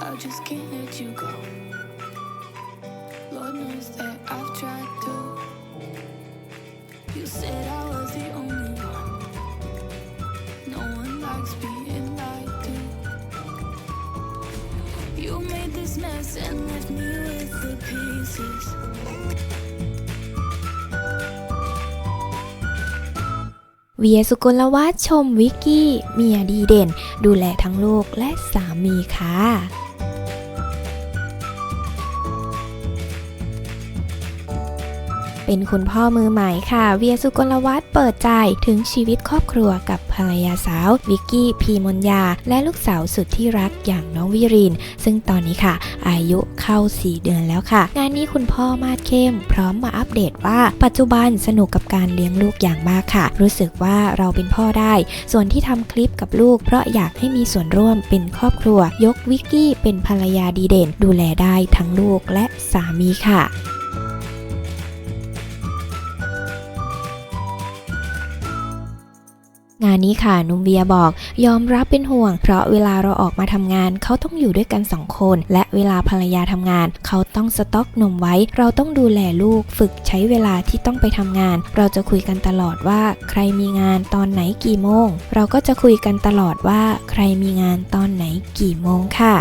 I just can't let you go. Lord knows that I've tried to. You said I was the only one. No one likes being lied to. You made this mess and left me with the pieces. เวียสุกลวัฒชมวิกกี้เมียดีเด่น ดูแลทั้งลูกและสามีค่ะ เป็นคุณพ่อมือใหม่ค่ะ เวียสุกลวัฒน์เปิดใจถึงชีวิตครอบครัวกับภรรยาสาว วิกกี้พีมนยา และลูกสาวสุดที่รักอย่างน้องวิริน ซึ่งตอนนี้ค่ะ อายุเข้า 4 เดือนแล้วค่ะ งานนี้คุณพ่อมาดเข้ม พร้อมมาอัปเดตว่า ปัจจุบันสนุกกับการเลี้ยงลูกอย่างมากค่ะ รู้สึกว่าเราเป็นพ่อได้ ส่วนที่ทำคลิปกับลูก เพราะอยากให้มีส่วนร่วมเป็นครอบครัว ยกวิกกี้เป็นภรรยาดีเด่น ดูแลได้ทั้งลูกและสามีค่ะ งานนี้ค่ะนุมเบียบอก ยอมรับเป็นห่วง เพราะเวลาเราออกมาทำงานเขาต้องอยู่ด้วยกันสองคน และเวลาภรรยาทำงาน เขาต้องสต็อกนมไว้ เราต้องดูแลลูก ฝึกใช้เวลาที่ต้องไปทำงาน เราจะคุยกันตลอดว่า ใครมีงานตอนไหนกี่โมง เราก็จะคุยกันตลอดว่า ใครมีงานตอนไหนกี่โมงค่ะ